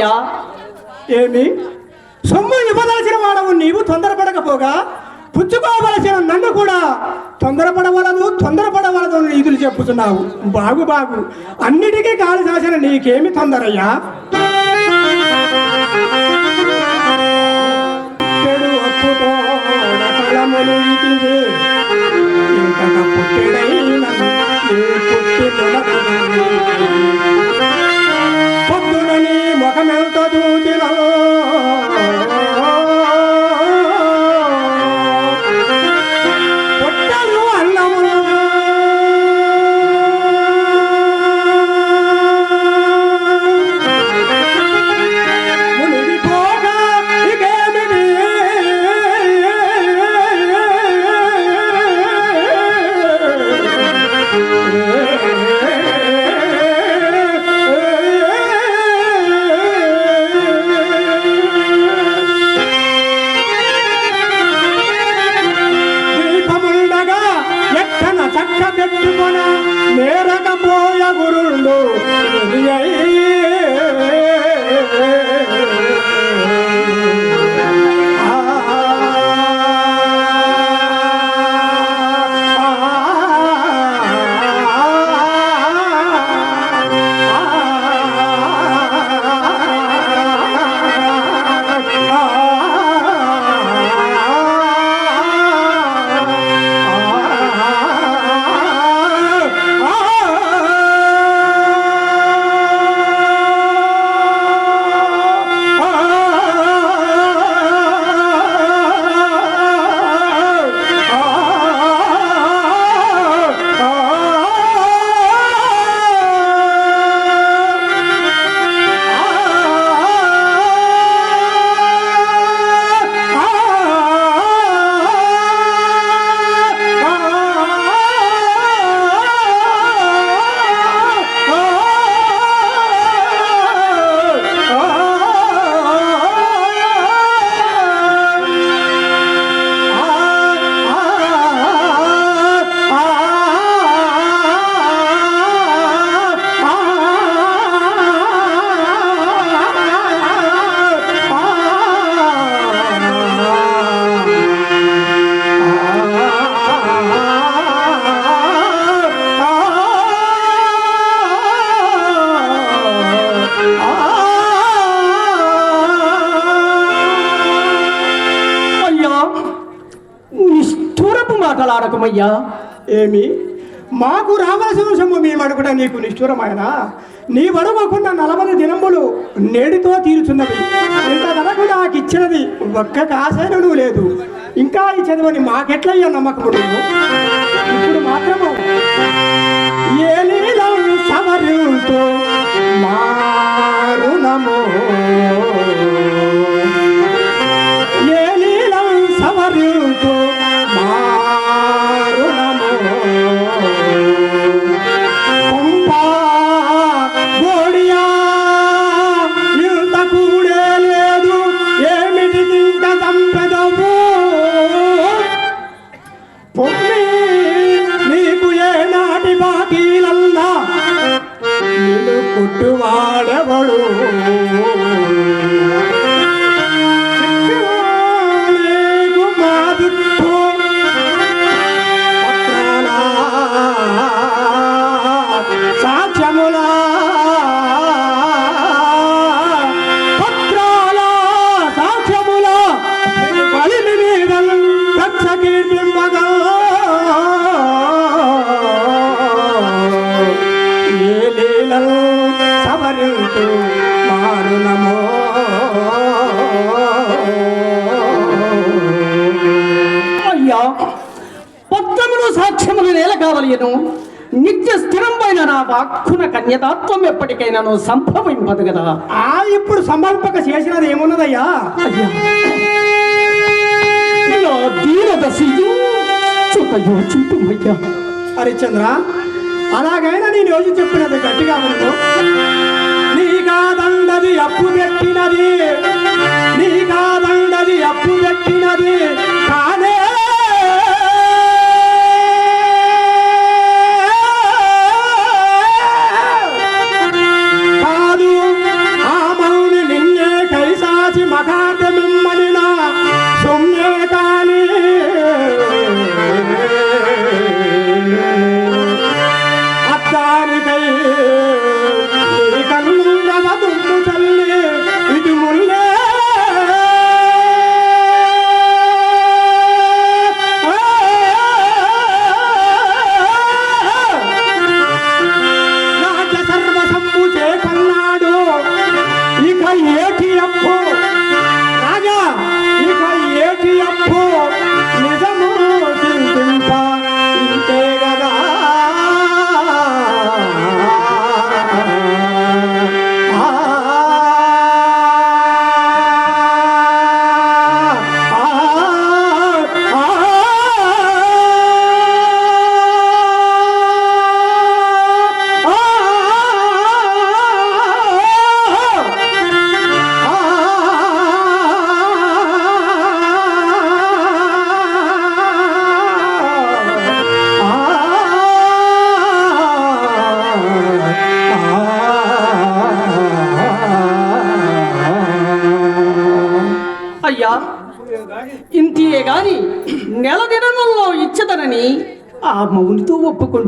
వేళ ఏమి? సొమ్ము ఇవ్వదలసిన వాడవు నీవు తొందరపడకపోగా పుచ్చుకోవలసిన నన్ను కూడా తొందరపడవలదు తొందరపడవలదు అని నీతులు చెప్పుతున్నావు. బాగు బాగు. అన్నిటికీ కాలు శాసన నీకేమి తొందరయ్యా? మాటలాడకమయ్యా ఏమి? మాకు రావాల్సిన సొమ్ము మేము అడుగుట నీకు నిష్ఠురమైన నీ అడగకుండా నలభై దినములు నేడితో తీరుచున్నవి. ఇంత ధరకు నాకు ఇచ్చినది ఒక్క కాసైనను లేదు. ఇంకా ఈ చదవని మాకెట్లయ్యా నమ్మకం ఇప్పుడు మాత్రము ఏ మారు నమో కన్యతాత్వం ఎప్పటికైనాను సంభవింపదు కదా. ఆ ఇప్పుడు సమర్పక చేసినది ఏమున్నదయ్యా? దీనదశయు యోచింపుమయ్యా హరిశ్చంద్ర అలాగైనా నేను రోజు చెప్పినది గట్టిగా విను. నీకా దండది అప్పు పెట్టినది. నీకా దండది అప్పు పెట్టినది.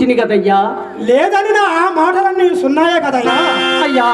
పుట్టిని కదయ్యా? లేదని ఆ మాటలన్నీ సున్నాయా కదయ్యా? అయ్యా.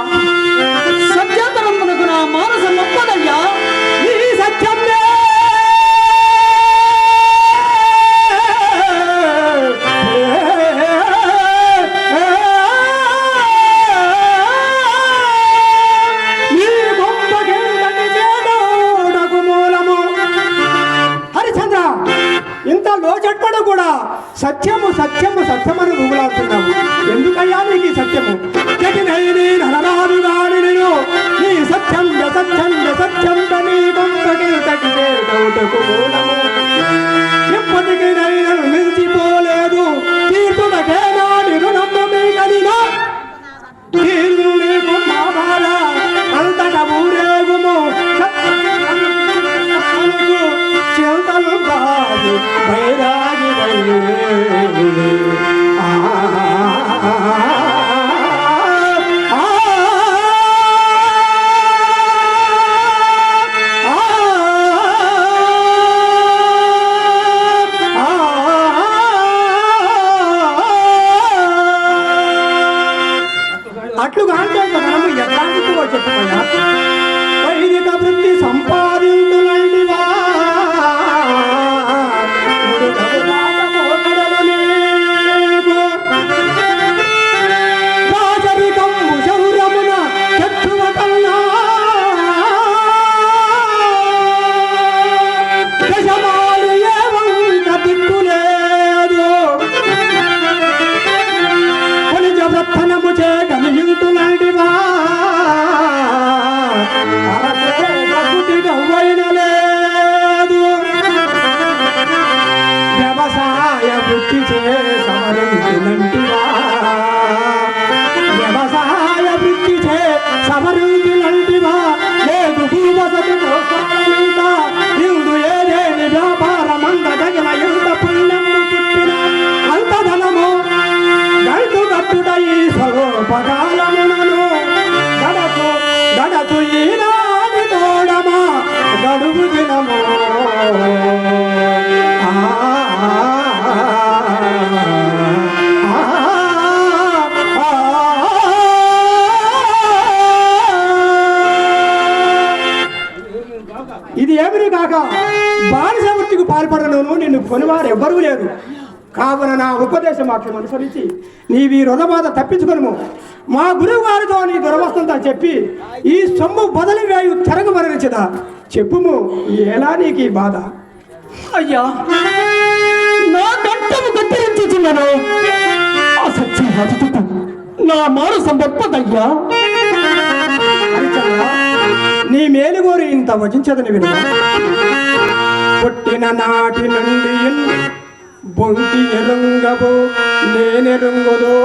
ఉపదేశ మార్గం అనుసరించి నీవి రుణబాధ తప్పించుకొనుము. మా గురువు వారితో నీ దురవస్థంతా చెప్పి ఈ సొమ్ము బదలి వేయు మరణించదా? చెప్పుము ఎలా నీకు ఈ బాధ? అయ్యా నా కంఠము కత్తిరించుచున్నాను నా మారు నీ మేలుగోరి ఇంత వజించదని విన్నా పుట్టిన నాటి నుండి ಬೊಂತಿ ಎರಂಗವು ನೇನೆರಂಗುದೋ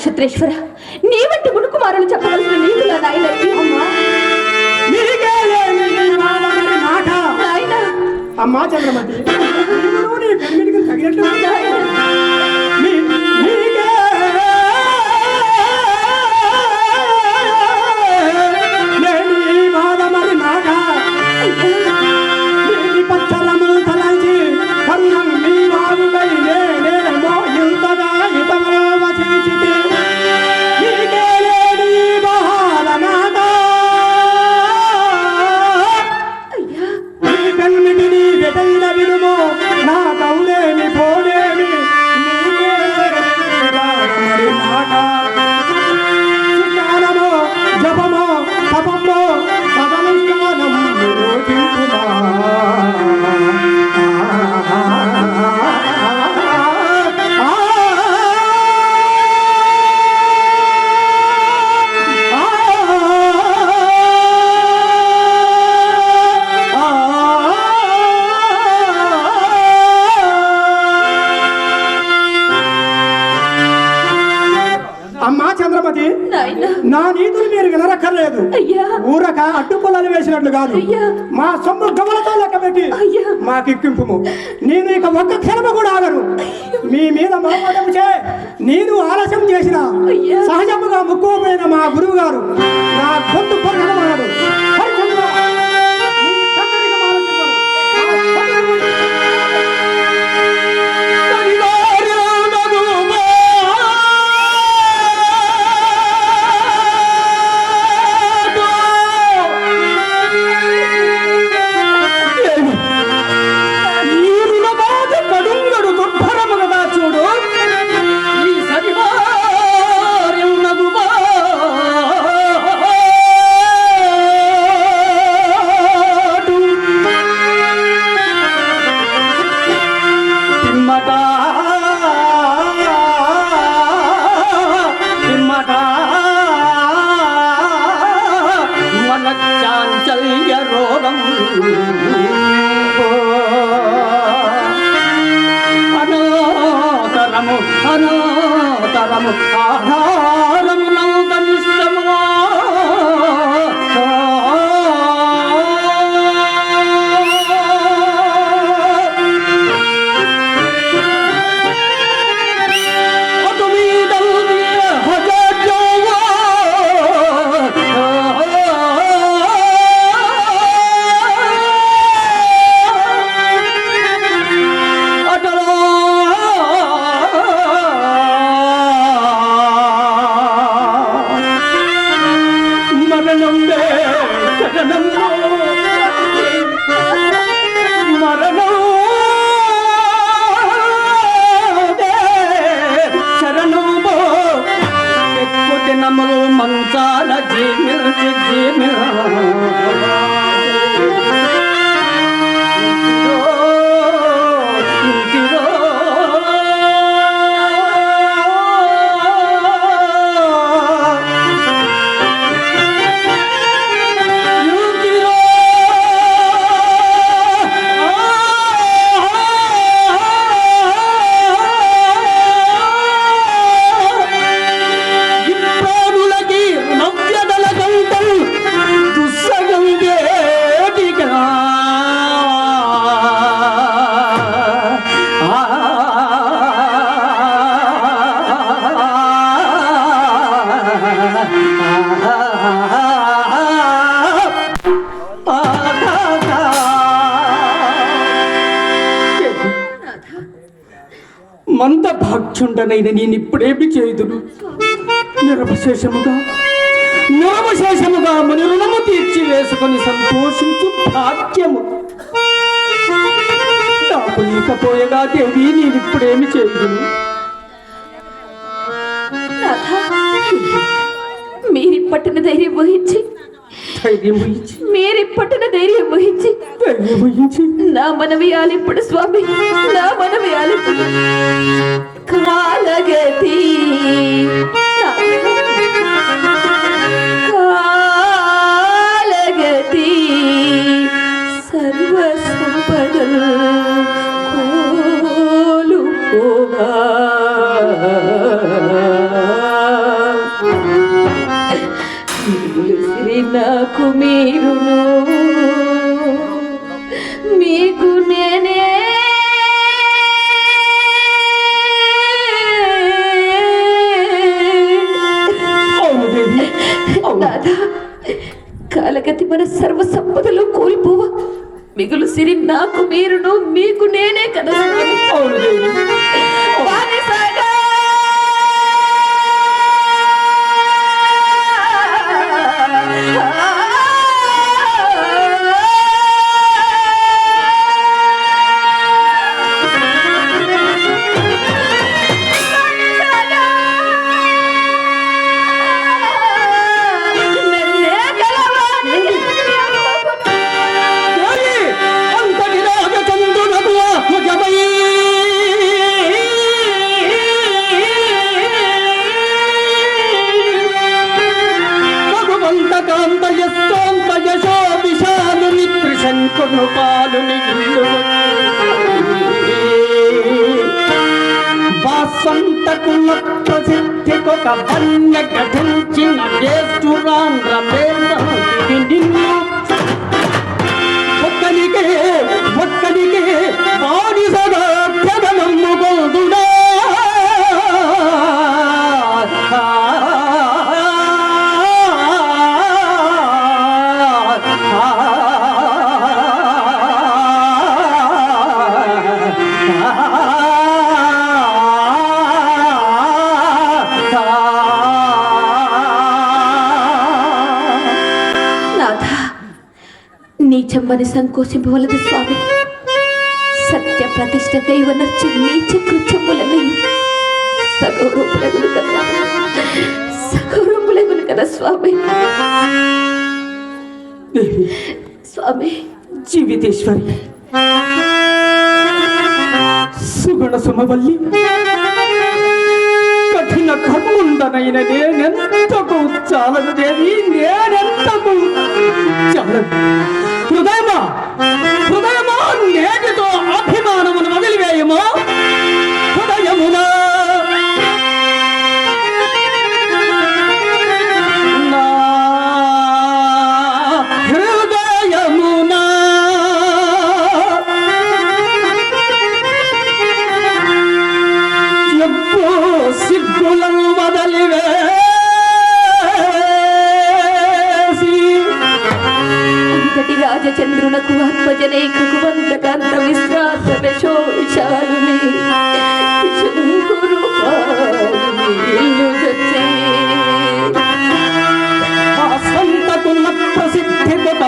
నక్షత్రేశ్వర నీ వంటి గుణకుమారులు చెప్పవలసిన నీతుల అమ్మా చంద్రమతి. ఊరక అడ్డు పొలాలు వేసినట్లు కాదు. మా సొమ్ము గమలతో లెక్క పెట్టి అయ్యా. మాకెక్కింపు నేను ఇక ఒక్క క్షణము కూడా ఆగను మీ మీద మోపడం చే నేను ఆలస్యం చేసిన. సహజముగా ముక్కుపోయిన మా గురువు గారు నా గొంతు పొరగడమన్నాడు come, ah. భాక్షుండనైన నేను ఇప్పుడేమి చేయుదును? నిరవశేషముగా నిరవశేషముగా మన రుణము తీర్చి వేసుకొని సంతోషించు భాగ్యము. నాకు లేకపోయేగా దేవి నేను ఇప్పుడేమి చేయుదును? మీరిప్పటిన ధైర్యం వహించి మీరిప్పటిన ధైర్యం వహించి నా మనవి ఆలిప్పుడు స్వామి నా మనవి ఆలిప్పుడు కాలగతి కాలగతి అవును కాలగతి మన సర్వ సంపదలు కోల్పోవ. మిగులు సిరి నాకు మీరును మీకు నేనే కదా. త్రిశంకును పాలు ఇల్లు భాస్కర సంతకుల ప్రసిద్ధికొక వన్య గఠించిన వేస్తురాంధ్ర నిన్ను ఒక్కడికే ఒక్కడికే వాడి సదా నీచమ్మని సంకోచింపవలదు స్వామి. సత్య ప్రతిష్ట దైవ నచ్చి నీచ కృత్యములని సగౌరవములగును కదా. సగౌరవములగును కదా స్వామి. స్వామి. జీవితేశ్వరి. సుగుణ సుమవల్లి. కఠిన కర్ముండనైన నేనెంతకు చాలదు దేవి నేనే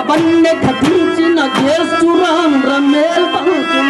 వన్నె కథించిన జ్యేష్ఠురాం రమేల్ పంచం